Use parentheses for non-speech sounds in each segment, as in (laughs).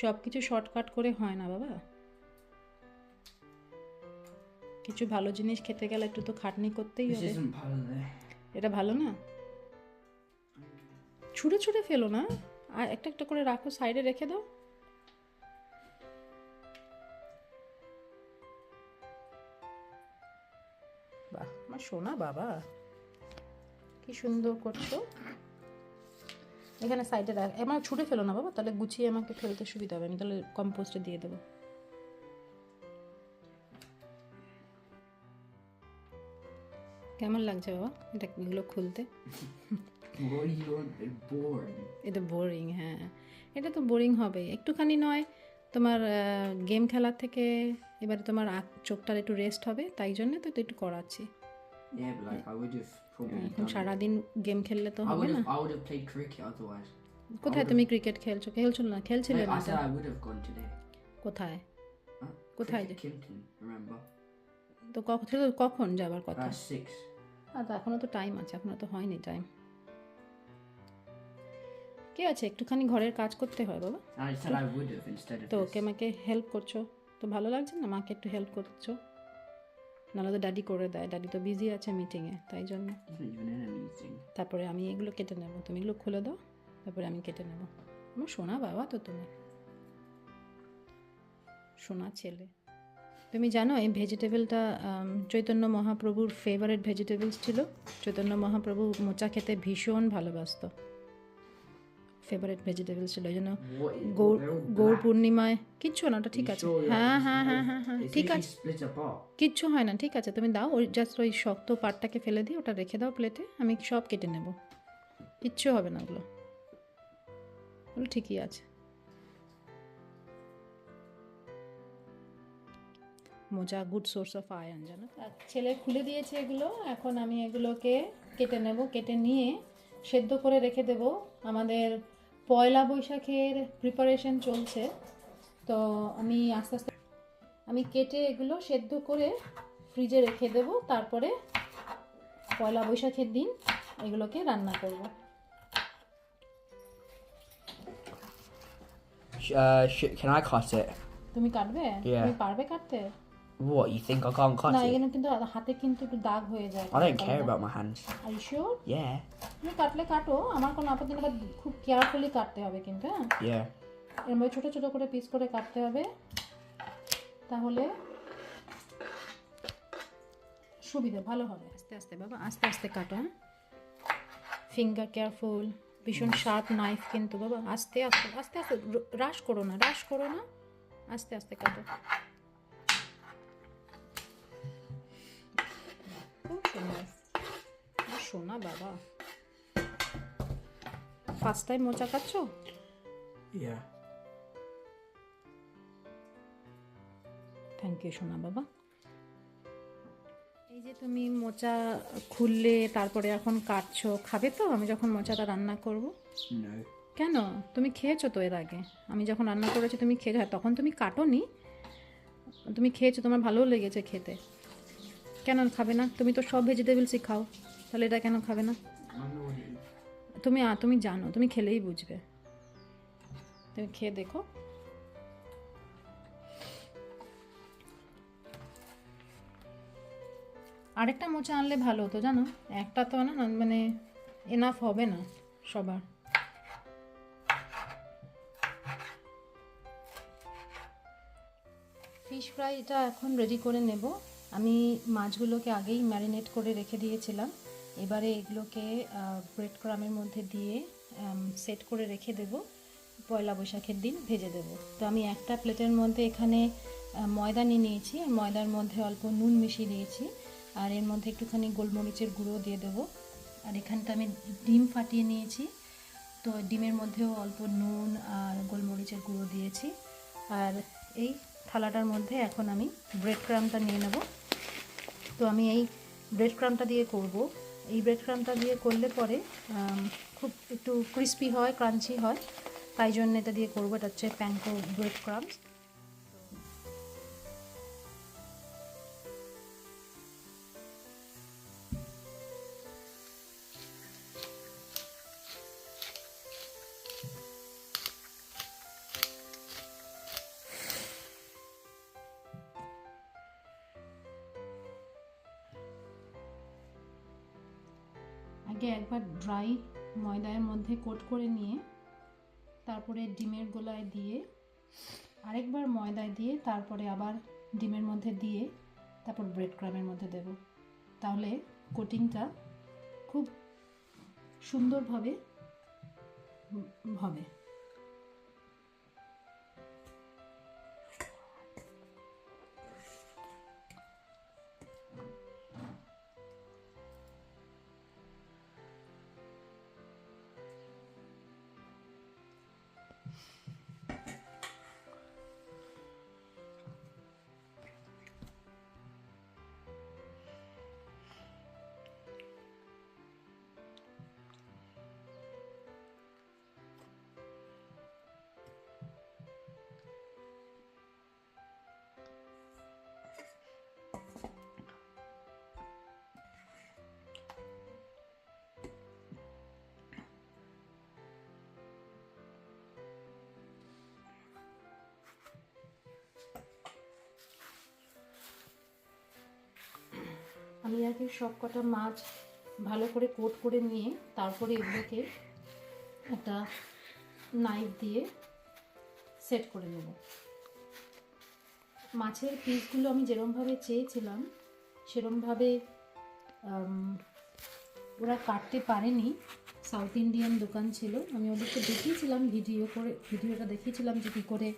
সব কিছু শর্টকাট করে হয় না বাবা। কিছু ভালো জিনিস খেতে গেলে একটু তো খাটনি করতেই হবে। এটা ভালো না? ছুঁড়ে ছুঁড়ে ফেলো না। আর একটা একটা করে রাখো সাইডে রেখে দাও। বাহ আমার সোনা বাবা। কি সুন্দর করছ। এখানে সাইডে রাখ। আমার ছুটে ফেলো না বাবা তাহলে গুছিয়ে আমাকে ফেলতে সুবিধা হবে আমি তাহলে কম্পোস্টে দিয়ে দেবো। কেমন লাগছে বাবা এটা এগুলো খুলতে. (laughs) এটা বোরিং হ্যাঁ। এটা তো বোরিং হবে একটুখানি নয় তোমার গেম খেলার থেকে এবারে তোমার চোখটার একটু রেস্ট হবে তাই জন্য তো একটু করাচ্ছি। Yeah, but like I would have কোথায় তুমি ক্রিকেট খেলছো? খেলছো না? খেলছিলে কোথায়? তো কখন ছিল কথা? আচ্ছা এখনও তো টাইম আছে এখনও তো হয়নি টাইম কে আছে? একটুখানি ঘরের কাজ করতে হয় বাবা। তো ওকে মাকে হেল্প করছ? তো ভালো লাগছে না? মাকে একটু হেল্প করছ? নাহলে তো ড্যাডি করে দেয়। ড্যাডি তো বিজি আছে মিটিংয়ে তাই জন্য. তারপরে আমি এগুলো কেটে নেব। তুমি এগুলো খুলে দাও তারপরে আমি কেটে নেব। আমার সোনা বাবা তো তুমি সোনা ছেলে। তুমি জানো এই ভেজিটেবলটা চৈতন্য মহাপ্রভুর ফেভারিট ভেজিটেবলস ছিল। চৈতন্য মহাপ্রভু মোচা খেতে ভীষণ ভালোবাসতো। ফেভারিট ভেজিটেবল ছিল এই জন্য গৌর পূর্ণিমায় কিচ্ছু না ওটা ঠিক আছে। হ্যাঁ হ্যাঁ হ্যাঁ হ্যাঁ হ্যাঁ ঠিক আছে। কিচ্ছু হয় না ঠিক আছে তুমি দাও ওই জাস্ট ওই শক্ত পাটটাকে ফেলে দিই ওটা রেখে দাও প্লেটে আমি সব কেটে নেব। কিচ্ছু হবে না ওগুলো। ওগুলো ঠিকই আছে। মোজা গুড সোর্স অফ আয়রন জানো? আর ছেলে খুলে দিয়েছে এগুলো এখন আমি এগুলোকে কেটে নেব কেটে নিয়ে সেদ্ধ করে রেখে দেব আমাদের পয়লা বৈশাখের প্রিপারেশন চলছে। তো আমি আস্তে আস্তে আমি কেটে এগুলো সেদ্ধ করে ফ্রিজে রেখে দেব। তারপরে পয়লা বৈশাখের দিন এগুলোকে রান্না করব। Uh, can I cut it? তুমি কাটবে? তুমি পারবে কাটতে? What you think I can't cut না it? এখানে কিন্তু হাতে কিন্তু একটু দাগ হয়ে যায় I don't care about my hands. আর শিওর Yeah, তুমি কাটলে কাটো আমার কোনো আপত্তি নেই খুব কেয়ারফুলি কাটতে হবে কিন্তু হ্যাঁ? Yeah. এরমভাবে ছোটো ছোটো করে পিস করে কাটতে হবে। তাহলে সুবিধা ভালো হবে। আস্তে আস্তে বাবা আস্তে আস্তে কাটো হ্যাঁ? ফিঙ্গার কেয়ারফুল ভীষণ শার্প নাইফ কিন্তু বাবা আস্তে আস্তে আস্তে আস্তে রাশ করো না রাশ করো না আস্তে আস্তে কাটো। আমার সোনা বাবা। ফার্স্ট টাইম মোচা কাটছো Yeah. থ্যাংক ইউ সোনা বাবা। এই যে তুমি মোচা খুললে তারপরে এখন কাটছো খাবে তো? আমি যখন মোচাটা রান্না করব। কেন? তুমি খেয়েছো তো এর আগে? আমি যখন রান্না করেছি তুমি খেয়েছো হ্যাঁ, তখন তুমি কাটোনি। তুমি খেয়েছো তোমার ভালোও লেগেছে খেতে। কেন খাবে না? তুমি তো সব ভেজিটেবলসই খাও। তাহলে এটা কেন খাবে না. তুমি তুমি জানো তুমি খেলেই বুঝবে। তুমি খেয়ে দেখো। আরেকটা মোচা আনলে ভালো হতো জানো? একটা তো না, মানে এনাফ হবে না সবার। ফিশ ফ্রাইটা এখন রেডি করে নেব। আমি মাছগুলোকে আগেই ম্যারিনেট করে রেখে দিয়েছিলাম। এবারে এগুলোকে ব্রেড ক্রামের মধ্যে দিয়ে সেট করে রেখে দেব। পয়লা বৈশাখের দিন ভেজে দেব। তো আমি একটা প্লেটের মধ্যে এখানে ময়দা নিয়ে নিয়েছি। আর ময়দার মধ্যে অল্প নুন মিশিয়ে দিয়েছি। আর এর মধ্যে একটুখানি গোলমরিচের গুঁড়ো দিয়ে দেবো। আর এখানটা আমি ডিম ফাটিয়ে নিয়েছি। তো ডিমের মধ্যেও অল্প নুন আর গোলমরিচের গুঁড়ো দিয়েছি। আর এই থালাটার মধ্যে এখন আমি ব্রেড ক্রামটা নিয়ে নেব। তো আমি এই ব্রেড ক্রামটা দিয়ে করব। এই ব্রেড ক্রামটা দিয়ে করলে পরে খুব একটু ক্রিস্পি হয় ক্রাঞ্চি হয়। তাই জন্য এটা দিয়ে করব, এটা হচ্ছে প্যাঙ্কো ব্রেড ক্রামস আগে একবার ড্রাই ময়দার মধ্যে কোট করে নিয়ে তারপরে ডিমের গোলায় দিয়ে আরেকবার ময়দায় দিয়ে তারপরে আবার ডিমের মধ্যে দিয়ে তারপর ব্রেড ক্রামের মধ্যে দেব। তাহলে কোটিংটা খুব সুন্দরভাবে হবে। আগে সব কটা মাছ ভালো করে কোট করে নিয়ে তারপরে এগুলোকে একটা নাইফ দিয়ে সেট করে নেব। মাছের পিসগুলো আমি যেরমভাবে চেয়েছিলাম, সেরমভাবে ওরা কাটতে পারেনি। সাউথ ইন্ডিয়ান দোকান ছিল। আমি ওদেরকে দেখিয়েছিলাম ভিডিও করে ভিডিওটা দেখিয়েছিলাম যে কী করে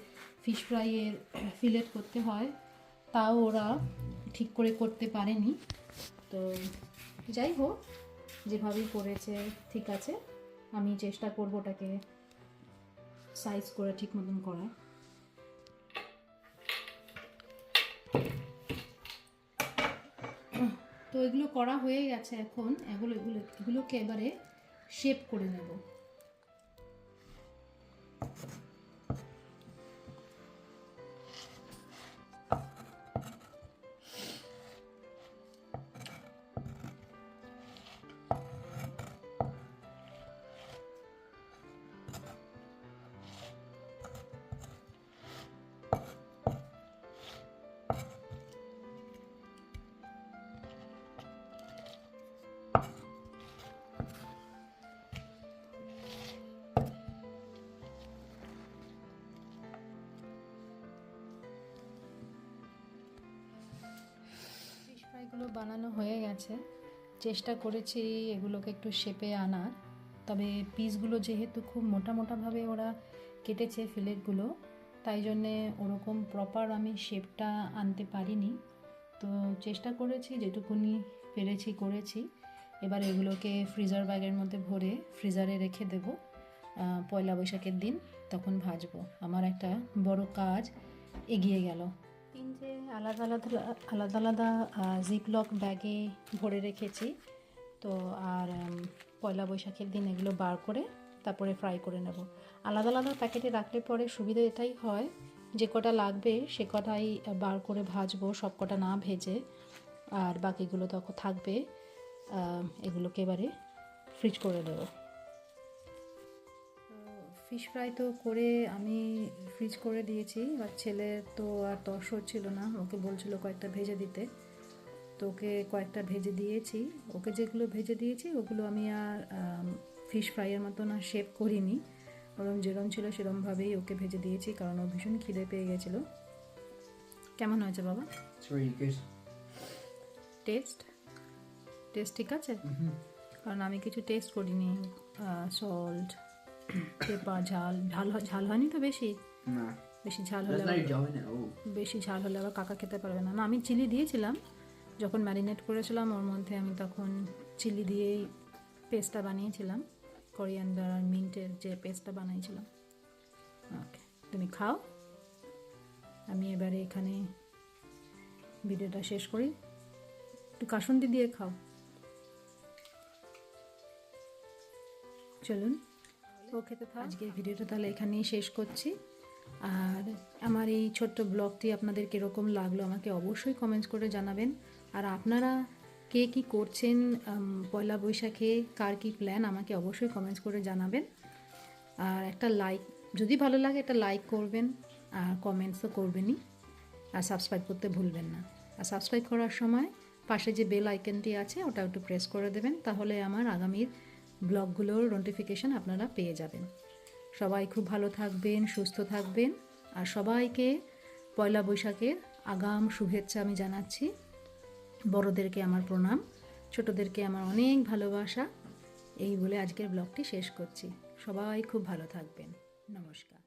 ফিশ ফ্রাইয়ের ফিলেট করতে হয়। তাও ওরা ঠিক করে করতে পারেনি। তো যাই হোক যেভাবেই করেছে, ঠিক আছে। আমি চেষ্টা করব ওটাকে সাইজ করে ঠিক মতন করা তো এগুলো করা হয়ে গেছে এখন। এগুলো এগুলো, এগুলোকে এবারে শেপ করে নেব। ফ্রাইগুলো বানানো হয়ে গেছে। চেষ্টা করেছি এগুলোকে একটু শেপে আনার। তবে পিসগুলো যেহেতু খুব মোটা মোটাভাবে ওরা কেটেছে ফিলেটগুলো, তাই জন্যে ওরকম প্রপার আমি শেপটা আনতে পারিনি। তো চেষ্টা করেছি, যেটুকুনি পেরেছি করেছি। এবার এগুলোকে ফ্রিজার ব্যাগের মধ্যে ভরে ফ্রিজারে রেখে দেবো। পয়লা বৈশাখের দিন তখন ভাজবো। আমার একটা বড় কাজ এগিয়ে গেল। তিনটে আলাদা আলাদা আলাদা আলাদা জিপলক ব্যাগে ভরে রেখেছি। তো আর পয়লা বৈশাখের দিন এগুলো বার করে তারপরে ফ্রাই করে নেব। আলাদা আলাদা প্যাকেটে রাখলে পরে সুবিধা এটাই হয়, যে কটা লাগবে সে কটাই বার করে ভাজবো, সব কটা না ভেজে। আর বাকিগুলো তখন থাকবে এগুলোকে এবারে ফ্রিজ করে দেবো। ফিশ ফ্রাই তো করে আমি ফ্রিজ করে দিয়েছি আর ছেলে তো আর তর্স হচ্ছিল না ওকে বলছিল কয়েকটা ভেজে দিতে। তো ওকে কয়েকটা ভেজে দিয়েছি। ওকে যেগুলো ভেজে দিয়েছি ওগুলো আমি আর ফিশ ফ্রাইয়ের মতন আর শেপ করিনি। ওরম যেরম ছিল সেরমভাবেই ওকে ভেজে দিয়েছি কারণ ও ভীষণ খিদে পেয়ে গেছিল। কেমন হয়েছে বাবা. টেস্ট টেস্ট ঠিক আছে? কারণ আমি কিছু টেস্ট করিনি সল্ট পেপার ঝাল ঝাল ঝাল হয়নি তো বেশি? Nah. বেশি ঝাল হলে. বেশি ঝাল হলে আবার কাকা খেতে পারবে না। না আমি চিলি দিয়েছিলাম। যখন ম্যারিনেট করেছিলাম ওর মধ্যে আমি তখন চিলি দিয়েই পেস্টটা বানিয়েছিলাম। কোরিয়ান্ডার আর মিন্টের যে পেস্টটা বানিয়েছিলাম ওকে তুমি খাও। আমি এবারে এখানে ভিডিওটা শেষ করি। একটু কাসুন্দি দিয়ে খাও। চলুন। ও খেতে থাক। আজকের ভিডিওটা তাহলে এখানেই শেষ করছি। আর আমার এই ছোট্ট ব্লগটি আপনাদের কীরকম লাগল আমাকে অবশ্যই কমেন্টস করে জানাবেন। আর আপনারা কে কি করছেন পয়লা বৈশাখে কার কি প্ল্যান আমাকে অবশ্যই কমেন্টস করে জানাবেন। আর একটা লাইক যদি ভালো লাগে একটা লাইক করবেন, আর কমেন্টসও করবেনই। আর সাবস্ক্রাইব করতে ভুলবেন না। আর সাবস্ক্রাইব করার সময় পাশে যে বেল আইকনটি আছে, ওটা একটু প্রেস করে দেবেন। তাহলে আমার আগামীর ব্লগগুলোর নোটিফিকেশান আপনারা পেয়ে যাবেন। সবাই খুব ভালো থাকবেন, সুস্থ থাকবেন আর সবাইকে পয়লা বৈশাখের আগাম শুভেচ্ছা আমি জানাচ্ছি। বড়দেরকে আমার প্রণাম, ছোটদেরকে আমার অনেক ভালোবাসা। এই বলে আজকের ব্লগটি শেষ করছি। সবাই খুব ভালো থাকবেন। নমস্কার।